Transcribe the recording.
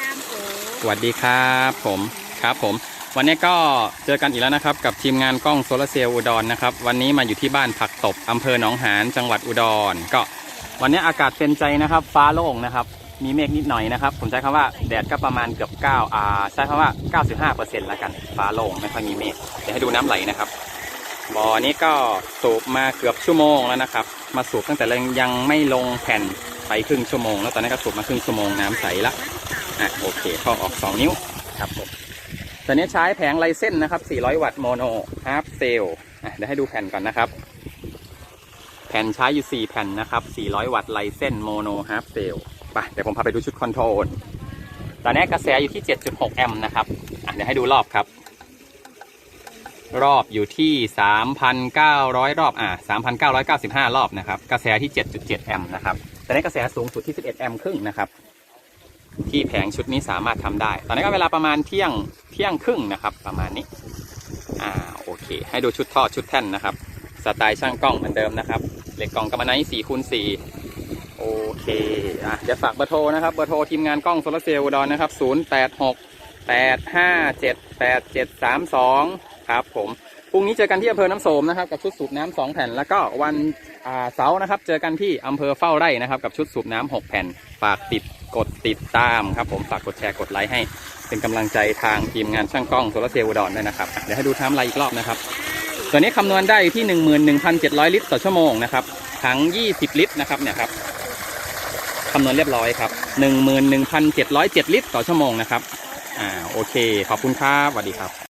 ดามโกสวัสดีครับผมครับผม วันนี้ก็เจอกันอีกแล้วนะครับ กับทีมงานกล้องโซลาร์เซลล์อุดรนะครับ วันนี้มาอยู่ที่บ้านผักตบอำเภอหนองหานจังหวัดอุดร ก็วันนี้อากาศเป็นใจนะครับ ฟ้าโล่งนะครับ มีเมฆนิดหน่อยนะครับ ผมใช้คำว่าแดดก็ประมาณเกือบ9อ่าใช้คำว่า 95%แล้วกัน ฟ้าโล่งไม่ค่อยมีเมฆเดี๋ยวให้ดูน้ำไหลนะครับบ่อนี้ก็สูบมาเกือบชั่วโมงแล้วนะครับ มาสูบตั้งแต่ยังไม่ลงแผ่นไปครึ่งชั่วโมง แล้วตอนนี้ก็สูบมาครึ่งชั่วโมงน้ำใสละ อะโอเคเข้อออก2นิ้วครับผมตอนนี้ใช้แผงไลเส้นนะครับ 400 วัตต์โมโนฮาร์ฟเซลอะเดี๋ยวให้ดูแผ่นก่อนนะครับ แผ่นใช้อยู่ 4 แผ่นนะครับ 400 วัตต์ไลเส้นโมโนฮาร์ฟเซลไปเดี๋ยวผมพาไปดูชุดคอนโทรล ตอนนี้กระแสอยู่ที่ 7.6 แอมป์นะครับอะเดี๋ยวให้ดูรอบครับ รอบอยู่ที่ 3,900 รอบ อะ3,995 รอบนะครับ กระแสที่ 7.7 แอมป์นะครับ ตอนนี้กระแสสูงสุดที่ 11 แอมป์ครึ่งนะครับ ที่แผงชุดนี้สามารถทำได้ ตอนนี้ก็เวลาประมาณเที่ยงเที่ยงครึ่งนะครับ ประมาณนี้อ่าโอเค ให้ดูชุดท่อชุดแท่นนะครับ สไตล์ช่างกล้องเหมือนเดิมนะครับเหล็กกล่องกำมะไนสี่คูณสี่โอเคอะเดี๋ยวฝากเบอร์โทรนะครับเบอร์โทรทีมงานกล้องโซลาร์เซลล์ดอนนะครับศูนย์แปดหกแปดห้าเจ็ดแปดเจ็ดสามสองครับผมพรุ่งนี้เจอกันที่อำเภอน้ำโสมนะครับกับชุดสูบน้ำสองแผ่น แล้วก็วันเสาร์นะครับ เจอกันที่อำเภอเฝ้าไร่นะครับ กับชุดสูบน้ำหกแผ่นฝากติด กดติดตามครับผมฝากกดแชร์กดไลค์ให้ เป็นกำลังใจทางทีมงานช่างกล้องโซลาร์เซลล์อุดรด้วยนะครับ เดี๋ยวให้ดูไทม์ไลน์อีกรอบนะครับ ตัวนี้คำนวณได้ที่ 11,700 ลิตรต่อชั่วโมงนะครับถัง 20 ลิตรนะครับเนี่ยครับคำนวณเรียบร้อยครับ 11,707 ลิตรต่อชั่วโมงนะครับ อ่า โอเค ขอบคุณครับสวัสดีครับ